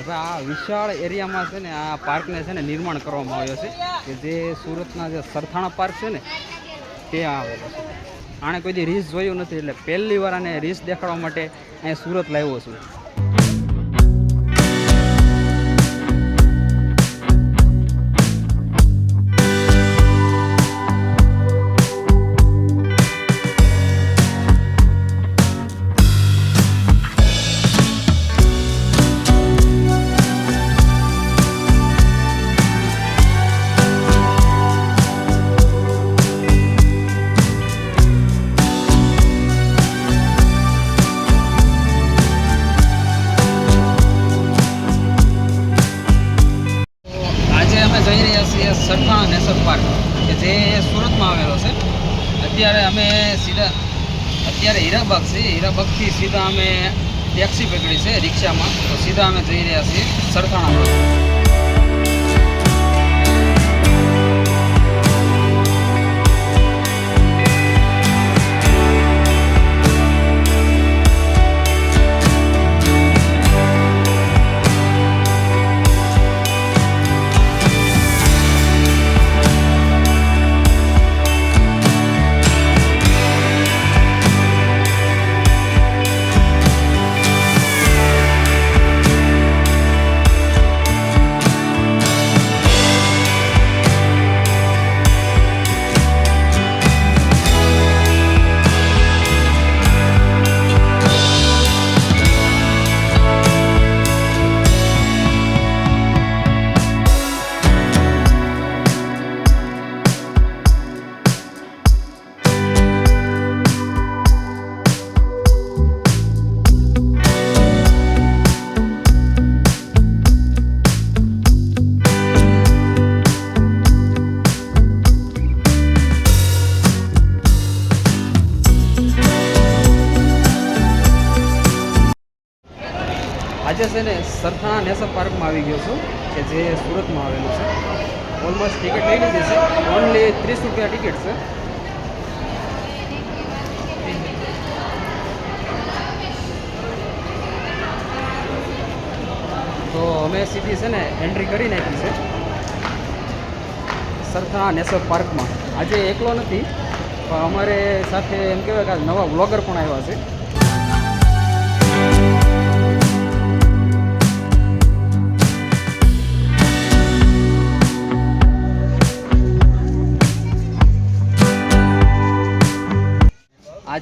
હવે આ વિશાળ એરિયામાં છે ને આ પાર્કને છે ને નિર્માણ કરવામાં આવ્યો છે કે જે સુરતના જે સરથાણા પાર્ક છે ને, તે આવેલો છે. આણે કોઈ દી રીસ જોયું નથી, એટલે પહેલી વાર આને રીસ દેખાડવા માટે અહીંયા સુરત લાવ્યો છું. અત્યારે અમે સીધા, અત્યારે હીરાબાગ છે. હીરાબાગથી સીધા અમે ટેક્સી પકડી છે રિક્ષામાં. તો સીધા અમે જઈ રહ્યા છીએ સરથાણા આજે છે ને સરથાણા નેશનલ પાર્કમાં આવી ગયો છું, કે જે સુરતમાં આવેલું છે. ઓલમોસ્ટ ટિકિટ લઈ લીધી છે. ઓનલી ત્રીસ રૂપિયા ટિકિટ છે. તો અમે સીધી છે ને એન્ટ્રી કરી નાખી છે. સરથાણા નેશનલ પાર્કમાં. આજે એકલો નથી, પણ અમારે સાથે એમ કહેવાય કે નવા વ્લોગર પણ આવ્યા છે.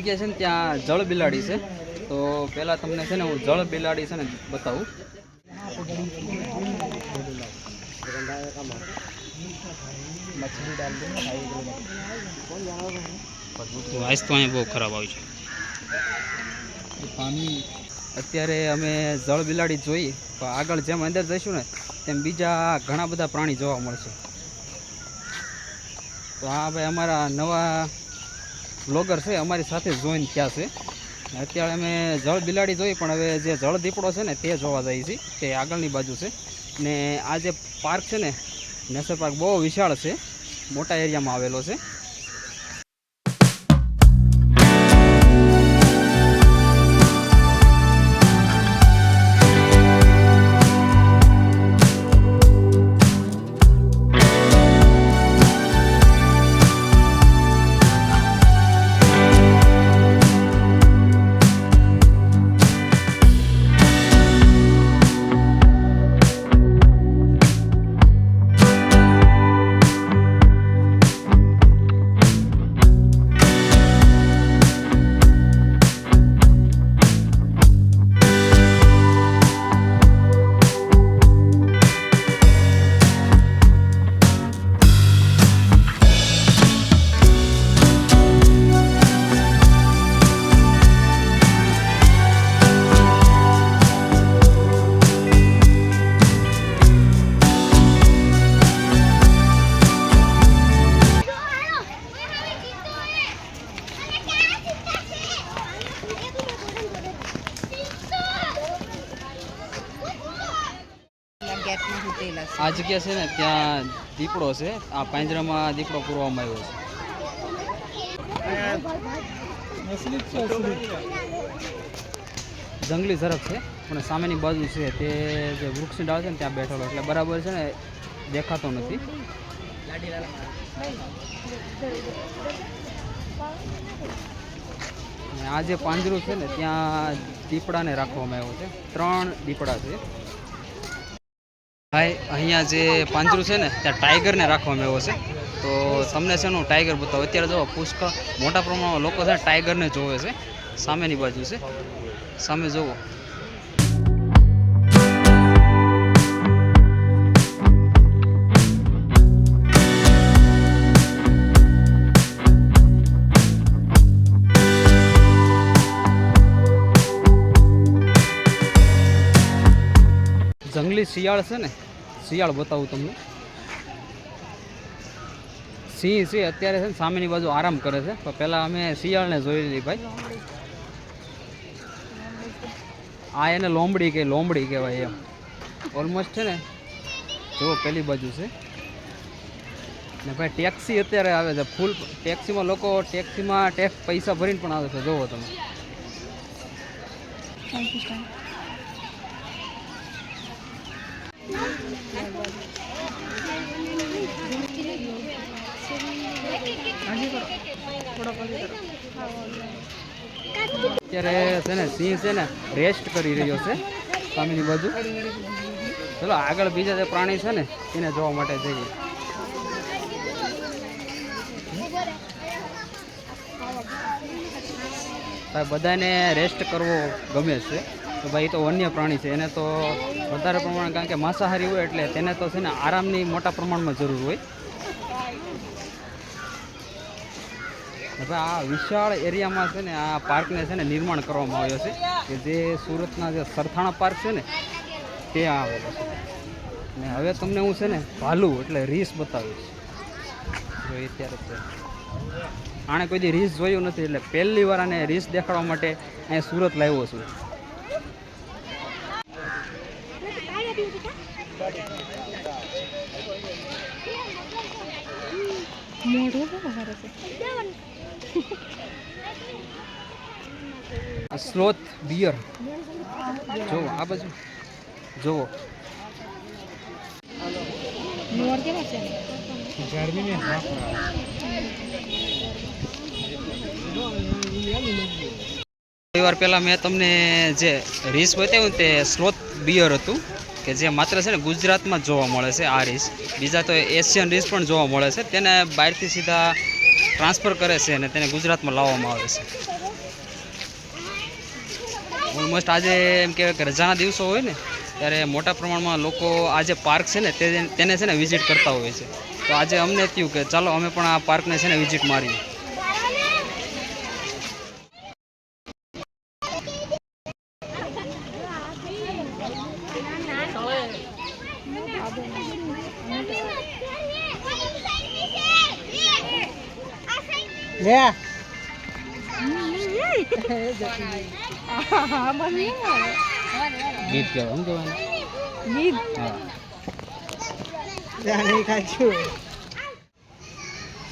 જગ્યા છે ને ત્યાં જળ બિલાડી છે. તો પહેલાં તમને છે ને હું જળ બિલાડી છે ને બતાવું. આઈસ તો અહીંયા બહુ ખરાબ આવી છે. પાણી અત્યારે અમે જળ બિલાડી જોઈ પણ આગળ જેમ અંદર જઈશું ને તેમ બીજા ઘણા બધા પ્રાણી જોવા મળશે. તો હા ભાઈ અમારા નવા બ્લોગર છે, અમારી સાથે જોઈન થયા છે. અત્યારે અમે જળ બિલાડી જોઈ પણ હવે જે જળ દીપડો છે ને, તે જોવા જઈએ છીએ, તે આગળની બાજુ છે. ને આ જે પાર્ક છે ને, નેશનલ પાર્ક બહુ વિશાળ છે, મોટા એરિયામાં આવેલો છે. આ જગ્યા છે ને, ત્યાં દીપડો છે. આ પાંજરામાં દીપડો પૂરવામાં આવ્યો છે. જંગલી ઝરફ છે, પણ સામેની બાજુ છે તે જે વૃક્ષની ડાળ છે ને, ત્યાં બેઠેલો. એટલે બરાબર છે ને, દેખાતો નથી. આ જે પાંજરું છે ને, ત્યાં દીપડાને રાખવામાં આવ્યો છે. ત્રણ દીપડા છે. ભાઈ, અહીંયા જે પાંજરું છે ને, ત્યાં ટાઈગરને રાખવામાં આવ્યો છે. તો તમને છે હું ટાઈગર બતાવું. અત્યારે જો પુષ્કળ મોટા પ્રમાણમાં લોકો છે ટાઈગરને જોવે છે. સામેની બાજુ છે. સામે જુઓ જંગલી શિયાળ છે ને, શિયાળ બતાવું તમને. સિંહ છે, અત્યારે છે ને સામેની બાજુ આરામ કરે છે, પણ પહેલાં અમે શિયાળને જોઈ લીધી ભાઈ. આ એને લોમડી કે, લોમડી કહેવાય એમ. ઓલમોસ્ટ છે ને, જો પેલી બાજુ છે. ને ભાઈ ટેક્સી અત્યારે આવે છે, ફૂલ ટેક્સીમાં લોકો ટેક્સીમાં ટેક્સ પૈસા ભરીને પણ આવે છે, જોવો તમે. અત્યારે છે ને સિંહ છે ને રેસ્ટ કરી રહ્યો છે સામેની બાજુ. ચલો, આગળ બીજા જે પ્રાણી છે ને, એને જોવા માટે જઈએ. બધાને રેસ્ટ કરવો ગમે છે. તો ભાઈ તો વન્ય પ્રાણી છે. એને તો વધારે પ્રમાણે કારણ કે માંસાહારી હોય એટલે તેને તો છે ને આરામની મોટા પ્રમાણમાં જરૂર હોય. હવે આ વિશાળ એરિયામાં છે ને આ પાર્કને છે ને નિર્માણ કરવામાં આવ્યો છે કે જે સુરતના જે સરથાણા પાર્ક છે ને તે આવેલો છે. ને હવે તમને હું છે ને ભાલુ એટલે રીસ બતાવીશ. જોઈએ ત્યારે આણે કોઈ રીસ જોયું નથી એટલે પહેલી વાર આને રીસ દેખાડવા માટે અહીંયા સુરત લાવ્યો છું. મોઢું બહુ છે આ સ્લોથ બિયર જોવો આ બાજુ. જોવો. મોર કેવા છે થોડી વાર પહેલાં મેં તમને જે રીસ બતાવ્યું તે સ્લોથ બિયર હતું. કે જે માત્ર છે ને ગુજરાતમાં જોવા મળે છે આ રીસ બીજા તો એશિયન રીસ પણ જોવા મળે છે. તેને બહારથી સીધા ટ્રાન્સફર કરે છે અને તેને ગુજરાતમાં લાવવામાં આવે છે. ઓલમોસ્ટ આજે એમ કહેવાય કે રજાના દિવસો હોય ને, ત્યારે મોટા પ્રમાણમાં લોકો આ જે પાર્ક છે ને તેને છે ને વિઝિટ કરતા હોય છે. તો આજે અમને થયું કે ચાલો અમે પણ આ પાર્કને છે ને વિઝિટ મારીએ. લે ગીત શું ગીત.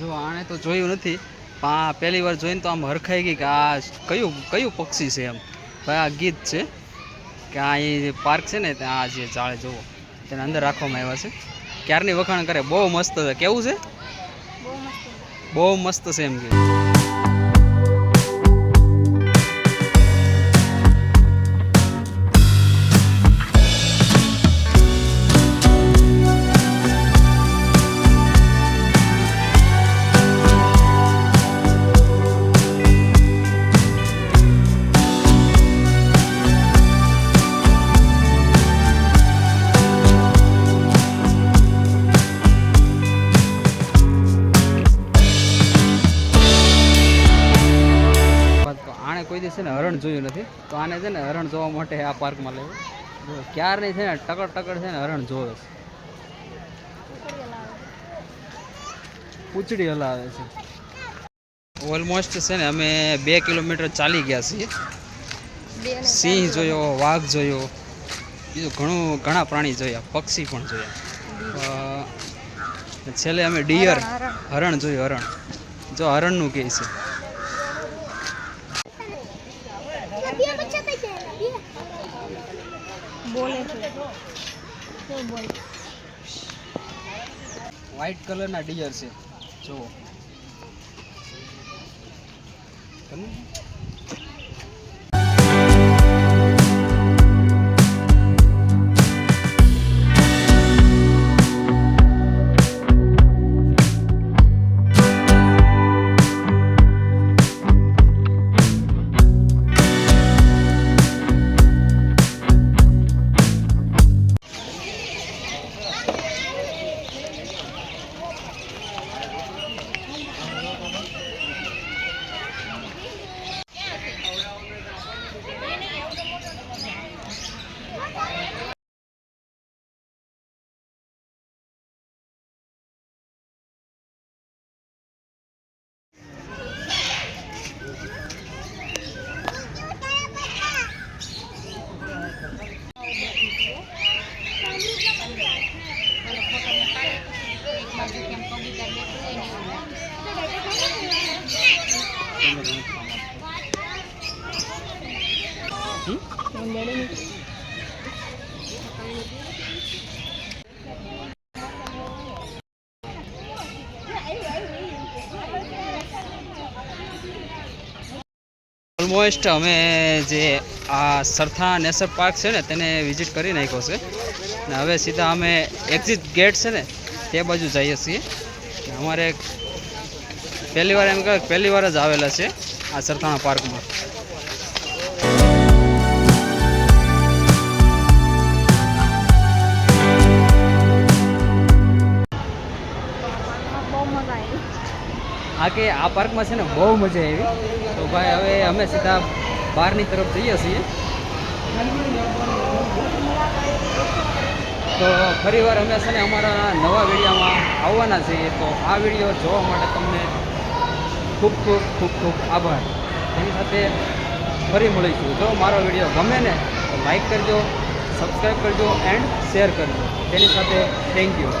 જો આણે તો જોયું નથી પણ આ પહેલી વાર જોઈને તો આમ હરખાઈ ગઈ કે આ કયું કયું પક્ષી છે એમ. ભાઈ આ ગીત છે કે આ એ પાર્ક છે ને ત્યાં આ જે જાળે જુઓ તેને અંદર રાખવામાં આવ્યા છે. ક્યારની વખાણ કરે? બહુ મસ્ત છે. કેવું છે? બહુ મસ્ત છે એમ કે. છે ને હરણ જોયું નથી તો આને છે ને હરણ જોવા માટે આ પાર્કમાં લેવું. ક્યારની છે ને ટકર ટકર છે ને હરણ જોવે છે. પૂંચડી હલાવે છે. ઓલમોસ્ટ છે ને અમે બે કિલોમીટર ચાલી ગયા છીએ. સિંહ જોયો વાઘ જોયો બીજું ઘણું ઘણા પ્રાણી જોયા પક્ષી પણ જોયા. છેલ્લે અમે ડિયર હરણ જોયું હરણ. જો હરણનું કહે છે. વ્હાઈટ કલરના ડિયર છે. જુઓ. ઓલમોસ્ટ અમે જે આ સરથા નેશનલ પાર્ક છે ને, તેને વિઝિટ કરી નાખ્યો છે. ને હવે સીધા અમે એક્ઝિટ ગેટ છે ને, તે બાજુ જઈએ છીએ. અમારે પહેલી વાર એમ કહે પહેલી વાર જ આવેલા છે આ સરથાણા પાર્કમાં. આ કે આ પાર્કમાં છે ને બહુ મજા આવી. તો ભાઈ હવે અમે સીધા બહારની તરફ જઈએ છીએ. તો ફરી વાર અમે છે ને અમારા નવા વિડીયોમાં આવવાના છીએ. તો આ વીડિયો જોવા માટે તમને ખૂબ ખૂબ ખૂબ ખૂબ આભાર. એની સાથે ફરી મળીશું. જો મારો વીડિયો ગમે ને, તો લાઈક કરજો સબસ્ક્રાઈબ કરજો એન્ડ શેર કરજો. તેની સાથે થેન્ક યુ